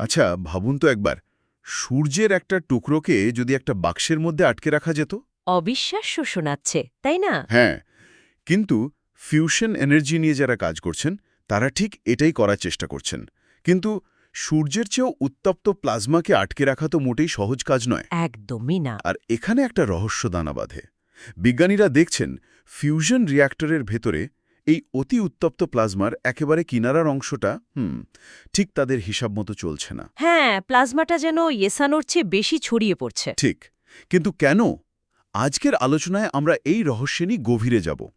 আচ্ছা ভাবুন তো একবার সূর্যের একটা টুকরোকে যদি একটা বাক্সের মধ্যে আটকে রাখা যেত? অবিশ্বাস্য শোনাচ্ছে তাই না? হ্যাঁ কিন্তু ফিউশন এনার্জি নিয়ে যারা কাজ করছেন তারা ঠিক এটাই করার চেষ্টা করছেন। কিন্তু সূর্যের চেয়েও উত্তপ্ত প্লাজমাকে আটকে রাখা তো মোটেই সহজ কাজ নয়। একদমই না। আর এখানে একটা রহস্য দানা বাঁধে। বিজ্ঞানীরা দেখছেন ফিউশন রিয়্যাক্টরের ভেতরে এই অতি উত্তপ্ত প্লাজমার একেবারে কিনারার অংশটা হুম ঠিক তাদের হিসাব মতো চলছে না। হ্যাঁ প্লাজমাটা যেন ইয়েসানোর চেয়ে বেশি ছড়িয়ে পড়ছে। ঠিক কিন্তু কেন? আজকের আলোচনায় আমরা এই রহস্যেনি নিয়ে গভীরে যাব।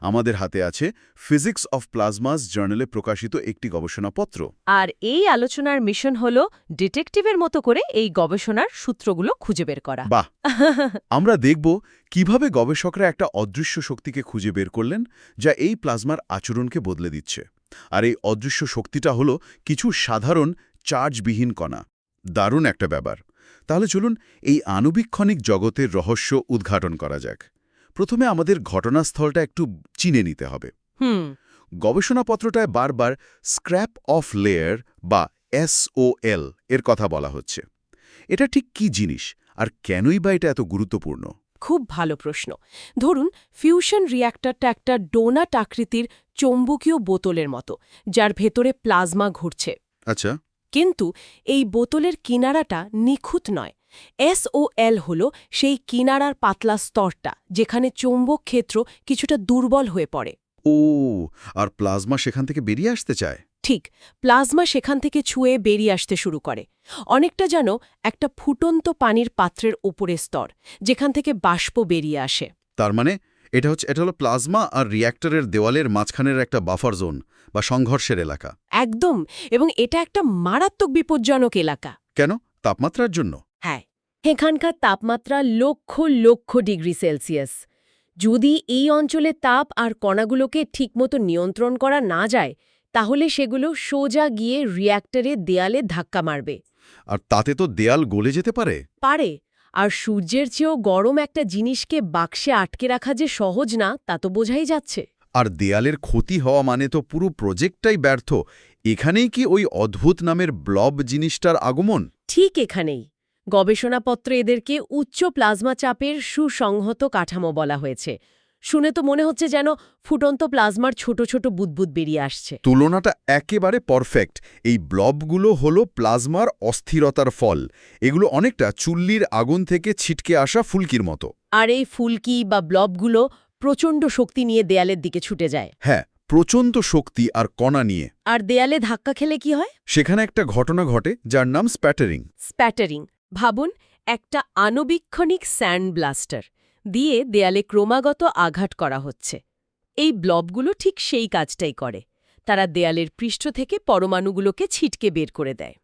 আমাদের হাতে আছে ফিজিক্স অফ প্লাজমাস জার্নালে প্রকাশিত একটি গবেষণাপত্র। আর এই আলোচনার মিশন হল ডিটেকটিভের মতো করে এই গবেষণার সূত্রগুলো খুঁজে বের করা। বাহ! আমরা দেখব কীভাবে গবেষকরা একটা অদৃশ্য শক্তিকে খুঁজে বের করলেন যা এই প্লাজমার আচরণকে বদলে দিচ্ছে। আর এই অদৃশ্য শক্তিটা হলো কিছু সাধারণ চার্জবিহীন কণা। দারুণ একটা ব্যাপার। তাহলে চলুন এই আণুবীক্ষণিক জগতের রহস্য উদ্ঘাটন করা যাক। প্রথমে আমাদের ঘটনাস্থলটা একটু চিনে নিতে হবে। হুম। গবেষণাপত্রটায় বারবার স্ক্র্যাপ অফ লেয়ার বা এসওএল এর কথা বলা হচ্ছে। এটা ঠিক কি জিনিস? আর কেনই বা এটা এত গুরুত্বপূর্ণ? খুব ভালো প্রশ্ন। ধরুন ফিউশন রিয়্যাক্টরটা একটা ডোনাট আকৃতির চৌম্বকীয় বোতলের মতো যার ভেতরে প্লাজমা ঘুরছে। আচ্ছা। কিন্তু এই বোতলের কিনারাটা নিখুঁত নয় এসওএল হল সেই কিনারার পাতলা স্তরটা যেখানে চৌম্বক ক্ষেত্র কিছুটা দুর্বল হয়ে পড়ে। ও আর প্লাজমা সেখান থেকে বেরিয়ে আসতে চায়? ঠিক প্লাজমা সেখান থেকে ছুঁয়ে বেরিয়ে আসতে শুরু করে। অনেকটা যেন একটা ফুটন্ত পানির পাত্রের ওপরে স্তর যেখান থেকে বাষ্প বেরিয়ে আসে। তার মানে এটা হচ্ছে এটা হলো প্লাজমা আর রিয়্যাক্টরের দেওয়ালের মাঝখানের একটা বাফার জোন বা সংঘর্ষের এলাকা। একদম এবং এটা একটা মারাত্মক বিপজ্জনক এলাকা। কেন? তাপমাত্রার জন্য। হ্যাঁ এখানকার তাপমাত্রা লক্ষ লক্ষ ডিগ্রি সেলসিয়াস। যদি এই অঞ্চলে তাপ আর কণাগুলোকে ঠিকমতো নিয়ন্ত্রণ করা না যায় তাহলে সেগুলো সোজা গিয়ে রিয়্যাক্টরে দেয়ালে ধাক্কা মারবে। আর তাতে তো দেয়াল গলে যেতে পারে। পারে আর সূর্যের চেয়েও গরম একটা জিনিসকে বাক্সে আটকে রাখা যে সহজ না তা তো বোঝাই যাচ্ছে। আর দেয়ালের ক্ষতি হওয়া মানে তো পুরো প্রজেক্টটাই ব্যর্থ। এখানেই কি ওই অদ্ভুত নামের ব্লব জিনিসটার আগমন? ঠিক এখানেই। গবেষণাপত্রে এদেরকে উচ্চ প্লাজমা চাপের সুসংহত কাঠামো বলা হয়েছে। শুনে তো মনে হচ্ছে যেন ফুটন্ত প্লাজমার ছোট ছোট বুদবুদ বেরিয়ে আসছে। তুলনাটা একেবারে পারফেক্ট এই ব্লবগুলো হলো প্লাজমার অস্থিরতার ফল। এগুলো অনেকটা চুল্লির আগুন থেকে ছিটকে আসা ফুলকির মতো। আর এই ফুলকি বা ব্লবগুলো প্রচণ্ড শক্তি নিয়ে দেয়ালের দিকে ছুটে যায়। হ্যাঁ প্রচণ্ড শক্তি আর কণা নিয়ে। আর দেয়ালে ধাক্কা খেলে কি হয়? সেখানে একটা ঘটনা ঘটে যার নাম স্প্যাটারিং। স্প্যাটারিং। ভাবুন একটা আণুবীক্ষণিক স্যান্ড ব্লাস্টার দিয়ে দেয়ালে ক্রমাগত আঘাত করা হচ্ছে। এই ব্লবগুলো ঠিক সেই কাজটাই করে। তারা দেয়ালের পৃষ্ঠ থেকে পরমাণুগুলোকে ছিটকে বের করে দেয়।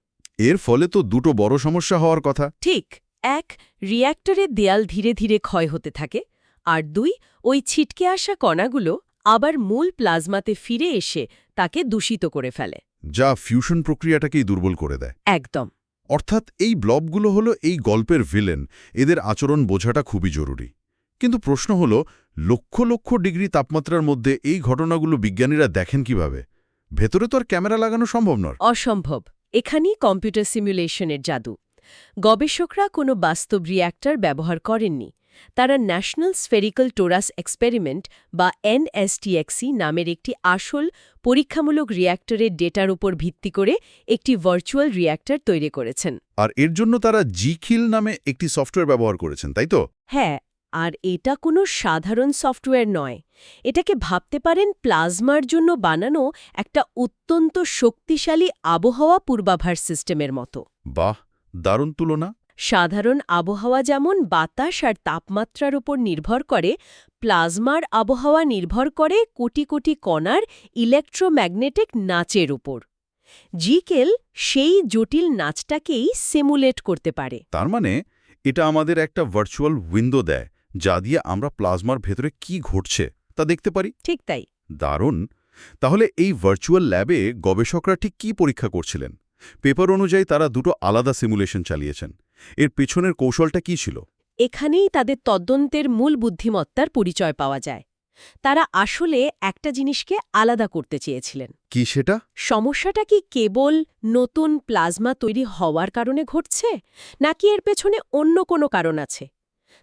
এর ফলে তো দুটো বড় সমস্যা হওয়ার কথা। ঠিক এক রিয়্যাক্টরের দেয়াল ধীরে ধীরে ক্ষয় হতে থাকে আর দুই ওই ছিটকে আসা কণাগুলো আবার মূল প্লাজমাতে ফিরে এসে তাকে দূষিত করে ফেলে। যা ফিউশন প্রক্রিয়াটাকেই দুর্বল করে দেয়। একদম। অর্থাৎ এই ব্লবগুলো হলো এই গল্পের ভিলেন, এদের আচরণ বোঝাটা খুবই জরুরি। কিন্তু প্রশ্ন হল, লক্ষ লক্ষ ডিগ্রি তাপমাত্রার মধ্যে এই ঘটনাগুলো বিজ্ঞানীরা দেখেন কীভাবে? ভেতরে তো আর ক্যামেরা লাগানো সম্ভব নয়। অসম্ভব। এখানেই কম্পিউটার সিমুলেশনের জাদু। গবেষকরা কোনো বাস্তব রিয়্যাক্টর ব্যবহার করেননি। তারা ন্যাশনাল স্ফেরিক্যাল টোরাস এক্সপেরিমেন্ট বা এনএসটিএক্সি নামের একটি আসল পরীক্ষামূলক রিয়্যাক্টরের ডেটার উপর ভিত্তি করে একটি ভার্চুয়াল রিয়্যাক্টর তৈরি করেছেন। আর এর জন্য তারা জিখিল নামে একটি সফটওয়্যার ব্যবহার করেছেন তাই তো? হ্যাঁ আর এটা কোনো সাধারণ সফটওয়্যার নয়। এটাকে ভাবতে পারেন প্লাজমার জন্য বানানো একটা অত্যন্ত শক্তিশালী আবহাওয়া পূর্বাভাস সিস্টেমের মতো। বাহ দারুণ তুলনা। সাধারণ আবহাওয়া যেমন বাতাস আর তাপমাত্রার উপর নির্ভর করে প্লাজমার আবহাওয়া নির্ভর করে কোটি কোটি কণার ইলেকট্রোম্যাগনেটিক নাচের উপর। জিকেল সেই জটিল নাচটাকেই সিমুলেট করতে পারে। তার মানে এটা আমাদের একটা ভার্চুয়াল উইন্ডো দেয় যা দিয়ে আমরা প্লাজমার ভেতরে কি ঘটছে তা দেখতে পারি। ঠিক তাই। দারুণ! তাহলে এই ভার্চুয়াল ল্যাবে গবেষকরা ঠিক কী পরীক্ষা করছিলেন? পেপার অনুযায়ী তারা দুটো আলাদা সিমুলেশন চালিয়েছেন। এর পেছনের কৌশলটা কী ছিল? এখানেই তাদের তদন্তের মূল বুদ্ধিমত্তার পরিচয় পাওয়া যায়। তারা আসলে একটা জিনিসকে আলাদা করতে চেয়েছিলেন। কি সেটা? সমস্যাটা কি কেবল নতুন প্লাজমা তৈরি হওয়ার কারণে ঘটছে নাকি এর পেছনে অন্য কোনো কারণ আছে?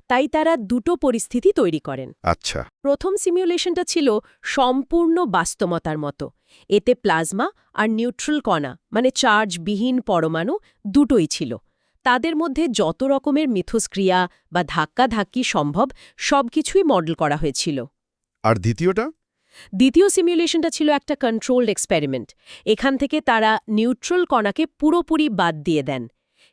তাই তারা দুটো পরিস্থিতি তৈরি করেন। আচ্ছা। প্রথম সিমিউলেশনটা ছিল সম্পূর্ণ বাস্তবতার মতো। এতে প্লাজমা আর নিউট্রাল কণা মানে চার্জবিহীন পরমাণু দুটোই ছিল। তাদের মধ্যে যত রকমের মিথস্ক্রিয়া বা ধাক্কাধাক্কি সম্ভব সবকিছুই মডেল করা হয়েছিল। আর দ্বিতীয়টা? দ্বিতীয় সিমিউলেশনটা ছিল একটা কন্ট্রোলড এক্সপেরিমেন্ট। এখান থেকে তারা নিউট্রাল কণাকে পুরোপুরি বাদ দিয়ে দেন।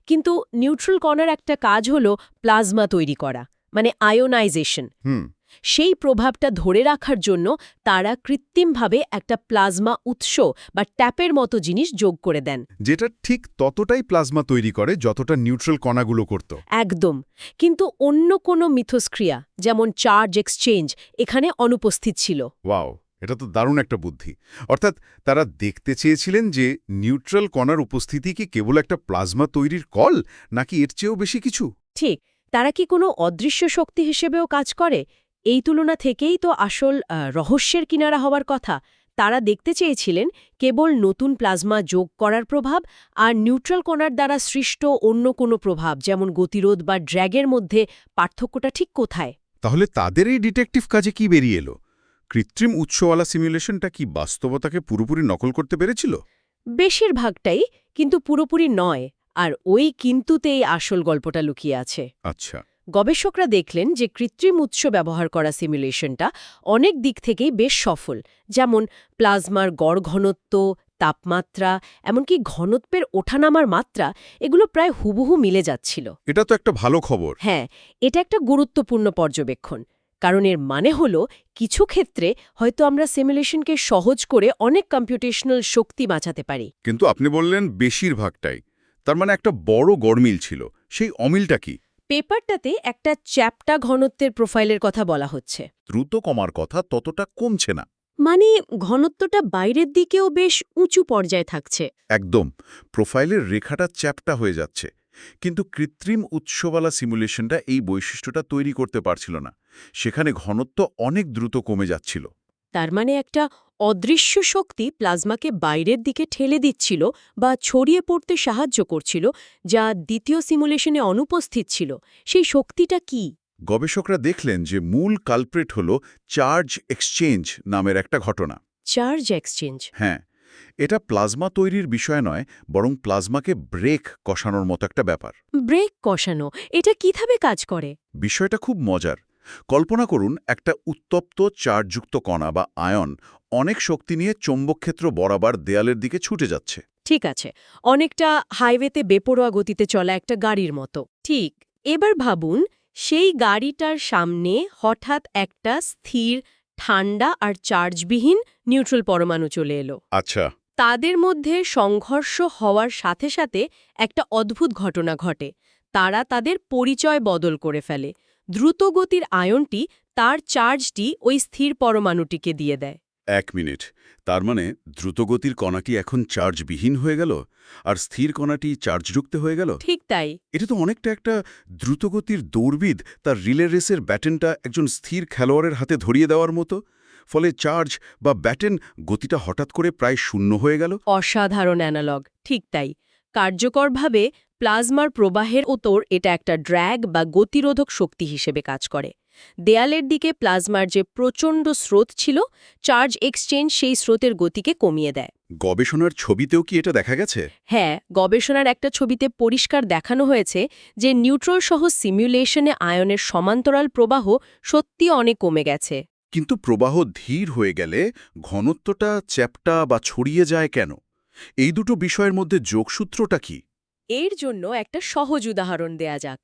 কিন্তু নিউট্রাল কণার একটা কাজ হল প্লাজমা তৈরি করা মানে আয়োনাইজেশন হুম। সেই প্রভাবটা ধরে রাখার জন্য তারা কৃত্রিমভাবে একটা প্লাজমা উৎস বা ট্যাপের মতো জিনিস যোগ করে দেন। যেটা ঠিক ততটাই প্লাজমা তৈরি করে যতটা নিউট্রাল কণাগুলো করত। একদম। কিন্তু অন্য কোনো মিথস্ক্রিয়া যেমন চার্জ এক্সচেঞ্জ এখানে অনুপস্থিত ছিল। ওয়াও। এটা তো দারুণ একটা বুদ্ধি। অর্থাৎ তারা দেখতে চেয়েছিলেন যে নিউট্রাল কণার উপস্থিতি কি কেবল একটা প্লাজমা তৈরির কল নাকি এর চেয়েও বেশি কিছু? ঠিক তারা কি কোনো অদৃশ্য শক্তি হিসেবেও কাজ করে? এই তুলনা থেকেই তো আসল রহস্যের কিনারা হওয়ার কথা। তারা দেখতে চেয়েছিলেন কেবল নতুন প্লাজমা যোগ করার প্রভাব আর নিউট্রাল কণার দ্বারা সৃষ্ট অন্য কোনো প্রভাব যেমন গতিরোধ বা ড্র্যাগের মধ্যে পার্থক্যটা ঠিক কোথায়? তাহলে তাদের এই ডিটেকটিভ কাজে কি বেরিয়ে এলো? কৃত্রিম উৎসওয়ালা সিমুলেশনটা কি বাস্তবতাকে পুরোপুরি নকল করতে পেরেছিল? বেশিরভাগটাই কিন্তু পুরোপুরি নয় আর ওই কিন্তুতেই আসল গল্পটা লুকিয়ে আছে। আচ্ছা। গবেষকরা দেখলেন যে কৃত্রিম উৎস ব্যবহার করা সিমুলেশনটা অনেক দিক থেকেই বেশ সফল যেমন প্লাজমার গড় ঘনত্ব তাপমাত্রা এমনকি ঘনত্বের ওঠানামার মাত্রা এগুলো প্রায় হুবহু মিলে যাচ্ছিল। এটা তো একটা ভালো খবর। হ্যাঁ এটা একটা গুরুত্বপূর্ণ পর্যবেক্ষণ। কারণ এর মানে হল কিছু ক্ষেত্রে হয়তো আমরা সিমুলেশনকে সহজ করে অনেক কম্পিউটেশনাল শক্তি বাঁচাতে পারি। কিন্তু আপনি বললেন বেশিরভাগটাই। তার মানে একটা বড় গড়মিল ছিল। সেই অমিলটা কি? পেপারটাতে একটা চ্যাপ্টা ঘনত্বের প্রোফাইলের কথা বলা হচ্ছে। দ্রুত কমার কথা ততটা কমছে না। মানে ঘনত্বটা বাইরের দিকেও বেশ উঁচু পর্যায়ে থাকছে। একদম। প্রোফাইলের রেখাটা চ্যাপটা হয়ে যাচ্ছে। কিন্তু কৃত্রিম উৎসওয়ালা সিমুলেশনটা এই বৈশিষ্ট্যটা তৈরি করতে পারছিল না। সেখানে ঘনত্ব অনেক দ্রুত কমে যাচ্ছিল। তার মানে একটা অদৃশ্য শক্তি প্লাজমাকে বাইরের দিকে ঠেলে দিচ্ছিল বা ছড়িয়ে পড়তে সাহায্য করছিল যা দ্বিতীয় সিমুলেশনে অনুপস্থিত ছিল। সেই শক্তিটা কি? গবেষকরা দেখলেন যে মূল কালপ্রেট হল চার্জ এক্সচেঞ্জ নামের একটা ঘটনা। Charge exchange. হ্যাঁ এটা প্লাজমা তৈরির বিষয় নয় বরং প্লাজমাকে ব্রেক কষানোর মতো একটা ব্যাপার। ব্রেক কষানো এটা কীভাবে কাজ করে? বিষয়টা খুব মজার। কল্পনা করুন একটা উত্তপ্ত চার্জযুক্ত কণা বা আয়ন অনেক শক্তি নিয়ে চৌম্বকক্ষেত্র বরাবর দেয়ালের দিকে ছুটে যাচ্ছে। ঠিক আছে অনেকটা হাইওয়েতে বেপরোয়া গতিতে চলা একটা গাড়ির মতো। ঠিক এবার ভাবুন সেই গাড়িটার সামনে হঠাৎ একটা স্থির ঠান্ডা আর চার্জবিহীন নিউট্রাল পরমাণু চলে এলো। আচ্ছা। তাদের মধ্যে সংঘর্ষ হওয়ার সাথে সাথে একটা অদ্ভুত ঘটনা ঘটে। তারা তাদের পরিচয় বদল করে ফেলে। দ্রুতগতির আয়নটি তার চার্জটি ওই স্থির পরমাণুটিকে দিয়ে দেয়। এক মিনিট। তার মানে দ্রুতগতির কণাটি এখন চার্জবিহীন হয়ে গেল? আর স্থির কণাটি চার্জযুক্ত হয়ে গেল? ঠিক তাই। এটা তো অনেকটা একটা দ্রুতগতির দৌড়বিদ তার রিলে রেসের ব্যাটেনটা একজন স্থির খেলোয়াড়ের হাতে ধরিয়ে দেওয়ার মতো। ফলে চার্জ বা ব্যাটেন গতিটা হঠাৎ করে প্রায় শূন্য হয়ে গেল। অসাধারণ অ্যানালগ। ঠিক তাই। কার্যকরভাবে প্লাজমার প্রবাহের ওতর এটা একটা ড্র্যাগ বা গতিরোধক শক্তি হিসেবে কাজ করে। দেয়ালের দিকে প্লাজমার যে প্রচণ্ড স্রোত ছিল চার্জ এক্সচেঞ্জ সেই স্রোতের গতিকে কমিয়ে দেয়। গবেষণার ছবিতেও কি এটা দেখা গেছে? হ্যাঁ গবেষণার একটা ছবিতে পরিষ্কার দেখানো হয়েছে যে নিউট্রল সহ সিমুলেশনে আয়নের সমান্তরাল প্রবাহ সত্যি অনেক কমে গেছে। কিন্তু প্রবাহ ধীর হয়ে গেলে ঘনত্বটা চ্যাপটা বা ছড়িয়ে যায় কেন? এই দুটো বিষয়ের মধ্যে যোগসূত্রটা কি? এর জন্য একটা সহজ উদাহরণ দেয়া যাক।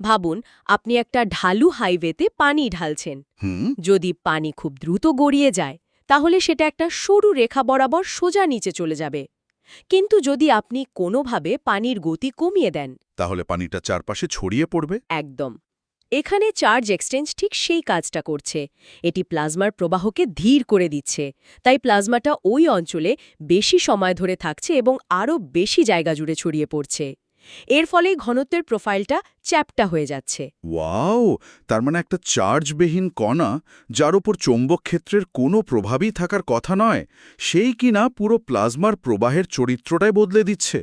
ভাবুন আপনি একটা ঢালু হাইওয়েতে পানি ঢালছেন। যদি পানি খুব দ্রুত গড়িয়ে যায় তাহলে সেটা একটা সরু রেখা বরাবর সোজা নিচে চলে যাবে। কিন্তু যদি আপনি কোনোভাবে পানির গতি কমিয়ে দেন তাহলে পানিটা চারপাশে ছড়িয়ে পড়বে? একদম। এখানে চার্জ এক্সচেঞ্জ ঠিক সেই কাজটা করছে। এটি প্লাজমার প্রবাহকে ধীর করে দিচ্ছে। তাই প্লাজমাটা ওই অঞ্চলে বেশি সময় ধরে থাকছে এবং আরও বেশি জায়গা জুড়ে ছড়িয়ে পড়ছে। এর ফলেই ঘনত্বের প্রোফাইলটা চ্যাপটা হয়ে যাচ্ছে। ওয়াও! তার মানে একটা চার্জবিহীন কণা যার ওপর চৌম্বক ক্ষেত্রের কোনো প্রভাবই থাকার কথা নয় সেই কিনা পুরো প্লাজমার প্রবাহের চরিত্রটাই বদলে দিচ্ছে।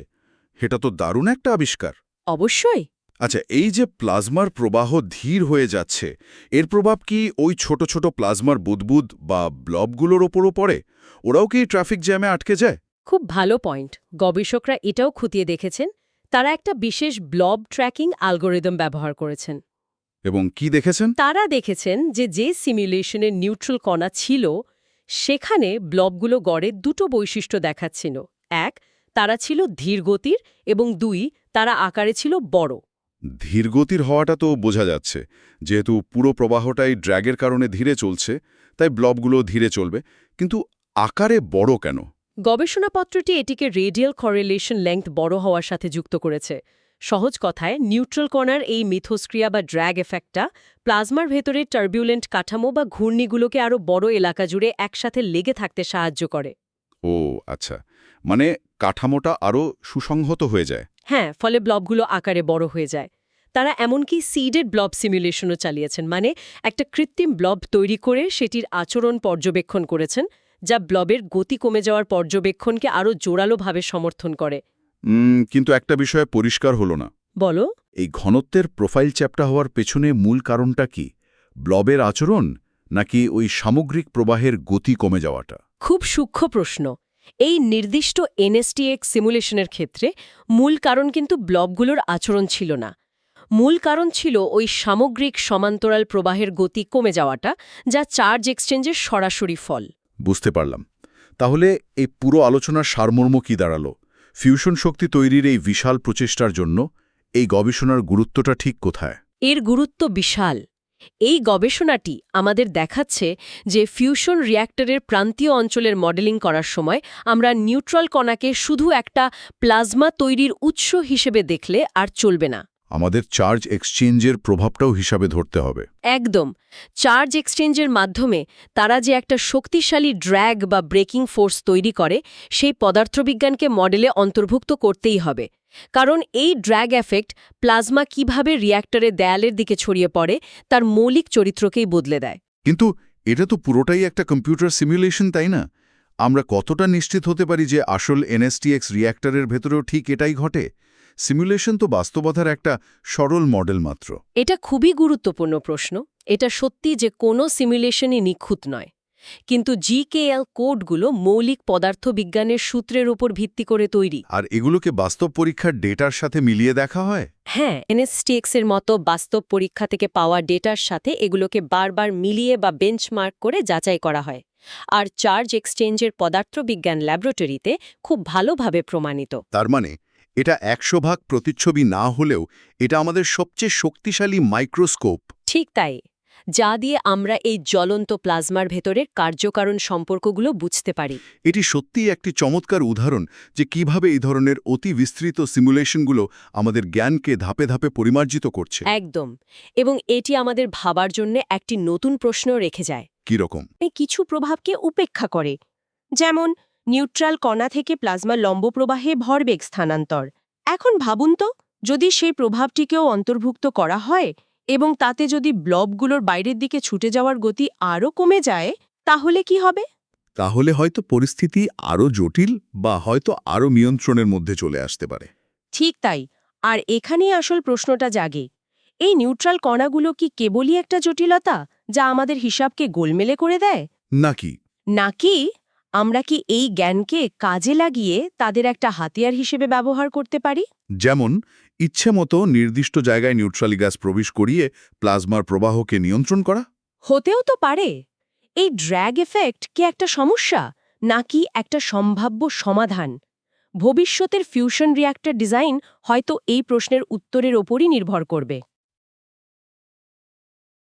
এটা তো দারুণ একটা আবিষ্কার। অবশ্যই। আচ্ছা এই যে প্লাজমার প্রবাহ ধীর হয়ে যাচ্ছে এর প্রভাব কি ওই ছোট ছোট প্লাজমার বুদবুদ বা ব্লবগুলোর ওপরও পড়ে? ওরাও কি ট্রাফিক জ্যামে আটকে যায়? খুব ভালো পয়েন্ট। গবেষকরা এটাও খতিয়ে দেখেছেন তারা একটা বিশেষ ব্লব ট্র্যাকিং অ্যালগোরিদম ব্যবহার করেছেন। এবং কি দেখেছেন? তারা দেখেছেন যে যে সিমুলেশনের নিউট্রাল কণা ছিল সেখানে ব্লবগুলো গড়ে দুটো বৈশিষ্ট্য দেখাচ্ছিল। এক তারা ছিল ধীরগতির এবং দুই তারা আকারে ছিল বড়। ধীরগতির হওয়াটা তো বোঝা যাচ্ছে। যেহেতু পুরো প্রবাহটাই ড্র্যাগের কারণে ধীরে চলছে তাই ব্লবগুলো ধীরে চলবে কিন্তু আকারে বড় কেন? গবেষণাপত্রটি এটিকে রেডিয়াল করেলেশন লেংথ বড় হওয়ার সাথে যুক্ত করেছে। সহজ কথায় নিউট্রাল কণার এই মিথস্ক্রিয়া বা ড্র্যাগ এফেক্টটা প্লাজমার ভেতরে টার্বিউলেন্ট কাঠামো বা ঘূর্ণিগুলোকে আরও বড় এলাকা জুড়ে একসাথে লেগে থাকতে সাহায্য করে। ও আচ্ছা। মানে কাঠামোটা আরও সুসংহত হয়ে যায়। হ্যাঁ ফলে ব্লবগুলো আকারে বড় হয়ে যায়। তারা এমনকি সিডেড ব্লব সিমুলেশনও চালিয়েছেন মানে একটা কৃত্রিম ব্লব তৈরি করে সেটির আচরণ পর্যবেক্ষণ করেছেন যা ব্লবের গতি কমে যাওয়ার পর্যবেক্ষণকে আরও জোরালোভাবে সমর্থন করে। কিন্তু একটা বিষয়ে পরিষ্কার হলো না। বলো। এই ঘনত্বের প্রোফাইল চ্যাপ্টা হওয়ার পেছনে মূল কারণটা কি? ব্লবের আচরণ নাকি ওই সামগ্রিক প্রবাহের গতি কমে যাওয়াটা? খুব সূক্ষ্ম প্রশ্ন। এই নির্দিষ্ট এনএসটিএক্স সিমুলেশনের ক্ষেত্রে মূল কারণ কিন্তু ব্লবগুলোর আচরণ ছিল না। মূল কারণ ছিল ওই সামগ্রিক সমান্তরাল প্রবাহের গতি কমে যাওয়াটা যা চার্জ এক্সচেঞ্জের সরাসরি ফল। বুঝতে পারলাম। তাহলে এই পুরো আলোচনার সারমর্ম কি দাঁড়াল? ফিউশন শক্তি তৈরির এই বিশাল প্রচেষ্টার জন্য এই গবেষণার গুরুত্বটা ঠিক কোথায়? এর গুরুত্ব বিশাল। এই গবেষণাটি আমাদের দেখাচ্ছে যে ফিউশন রিয়্যাক্টরের প্রান্তীয় অঞ্চলের মডেলিং করার সময় আমরা নিউট্রাল কণাকে শুধু একটা প্লাজমা তৈরির উৎস হিসেবে দেখলে আর চলবে না। আমাদের চার্জ এক্সচেঞ্জের প্রভাবটাও হিসাবে ধরতে হবে। একদম। চার্জ এক্সচেঞ্জের মাধ্যমে তারা যে একটা শক্তিশালী ড্র্যাগ বা ব্রেকিং ফোর্স তৈরি করে সেই পদার্থবিজ্ঞানকে মডেলে অন্তর্ভুক্ত করতেই হবে। কারণ এই ড্র্যাগ এফেক্ট প্লাজমা কীভাবে রিয়্যাক্টরের দেয়ালের দিকে ছড়িয়ে পড়ে তার মৌলিক চরিত্রকেই বদলে দেয়। কিন্তু এটা তো পুরোটাই একটা কম্পিউটার সিমুলেশন তাই না? আমরা কতটা নিশ্চিত হতে পারি যে আসল এনএসটিএক্স রিয়্যাক্টরের ভেতরেও ঠিক এটাই ঘটে? সিমুলেশন তো বাস্তবতার একটা সরল মডেল মাত্র। এটা খুবই গুরুত্বপূর্ণ প্রশ্ন। এটা সত্যি যে কোনো সিমুলেশনই নিখুঁত নয়। কিন্তু জিকেএল কোডগুলো মৌলিক পদার্থবিজ্ঞানের সূত্রের উপর ভিত্তি করে তৈরি। আর এগুলোকে বাস্তব পরীক্ষার ডেটার সাথে মিলিয়ে দেখা হয়? হ্যাঁ এনএসটিএক্স এর মতো বাস্তব পরীক্ষা থেকে পাওয়া ডেটার সাথে এগুলোকে বারবার মিলিয়ে বা বেঞ্চমার্ক করে যাচাই করা হয়। আর চার্জ এক্সচেঞ্জের পদার্থবিজ্ঞান ল্যাবরেটরিতে খুব ভালোভাবে প্রমাণিত। তার মানে এটা একশো ভাগ প্রতিচ্ছবি না হলেও এটা আমাদের সবচেয়ে শক্তিশালী মাইক্রোস্কোপ ঠিক তাই। যা দিয়ে আমরা এই জ্বলন্ত প্লাজমার ভেতরের কার্যকারণ সম্পর্কগুলো বুঝতে পারি। এটি সত্যিই একটি চমৎকার উদাহরণ যে কীভাবে এই ধরনের অতি বিস্তৃত সিমুলেশনগুলো আমাদের জ্ঞানকে ধাপে ধাপে পরিমার্জিত করছে। একদম। এবং এটি আমাদের ভাবার জন্য একটি নতুন প্রশ্ন রেখে যায়। কীরকম কিছু প্রভাবকে উপেক্ষা করে। যেমন নিউট্রাল কণা থেকে প্লাজমা লম্ব প্রবাহে ভরবেগ স্থানান্তর। এখন ভাবুন তো যদি সেই প্রভাবটিকেও অন্তর্ভুক্ত করা হয় এবং তাতে যদি ব্লবগুলোর বাইরের দিকে ছুটে যাওয়ার গতি আরও কমে যায় তাহলে কি হবে? তাহলে হয়তো পরিস্থিতি আরও জটিল বা হয়তো আরও নিয়ন্ত্রণের মধ্যে চলে আসতে পারে। ঠিক তাই। আর এখানেই আসল প্রশ্নটা জাগে। এই নিউট্রাল কণাগুলো কি কেবলই একটা জটিলতা যা আমাদের হিসাবকে গোলমেলে করে দেয়? নাকি? নাকি আমরা কি এই জ্ঞানকে কাজে লাগিয়ে তাদের একটা হাতিয়ার হিসেবে ব্যবহার করতে পারি? যেমন ইচ্ছে মতো নির্দিষ্ট জায়গায় নিউট্রালি গ্যাস প্রবেশ করিয়ে প্লাজমার প্রবাহকে নিয়ন্ত্রণ করা? হতেও তো পারে। এই ড্র্যাগ এফেক্ট কি একটা সমস্যা, নাকি একটা সম্ভাব্য সমাধান? ভবিষ্যতের ফিউশন রিয়্যাক্টর ডিজাইন হয়তো এই প্রশ্নের উত্তরের ওপরই নির্ভর করবে।